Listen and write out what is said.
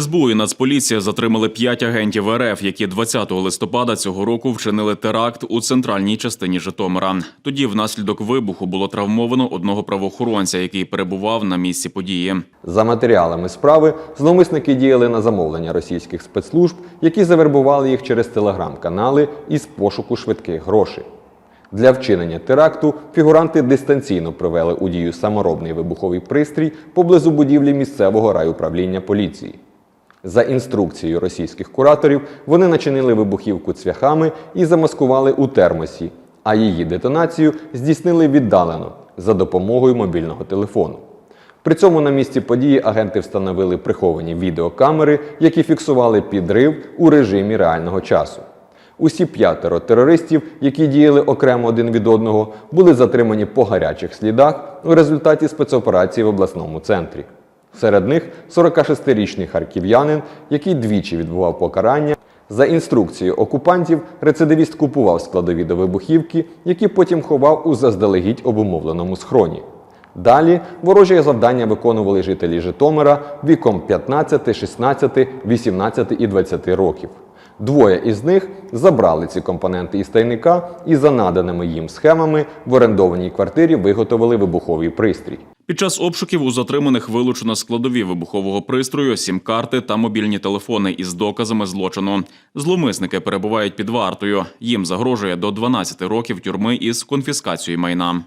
СБУ і Нацполіція затримали п'ять агентів РФ, які 20 листопада цього року вчинили теракт у центральній частині Житомира. Тоді, внаслідок вибуху, було травмовано одного правоохоронця, який перебував на місці події. За матеріалами справи зловмисники діяли на замовлення російських спецслужб, які завербували їх через телеграм-канали із пошуку швидких грошей. Для вчинення теракту фігуранти дистанційно провели у дію саморобний вибуховий пристрій поблизу будівлі місцевого райуправління поліції. За інструкцією російських кураторів, вони начинили вибухівку цвяхами і замаскували у термосі, а її детонацію здійснили віддалено за допомогою мобільного телефону. При цьому на місці події агенти встановили приховані відеокамери, які фіксували підрив у режимі реального часу. Усі п'ятеро терористів, які діяли окремо один від одного, були затримані по гарячих слідах у результаті спецоперації в обласному центрі. Серед них 46-річний харків'янин, який двічі відбував покарання. За інструкцією окупантів, рецидивіст купував складові до вибухівки, які потім ховав у заздалегідь обумовленому схроні. Далі ворожі завдання виконували жителі Житомира віком 15, 16, 18 і 20 років. Двоє із них забрали ці компоненти із тайника і за наданими їм схемами в орендованій квартирі виготовили вибуховий пристрій. Під час обшуків у затриманих вилучено складові вибухового пристрою, сім-карти та мобільні телефони із доказами злочину. Зломисники перебувають під вартою. Їм загрожує до 12 років тюрми із конфіскацією майна.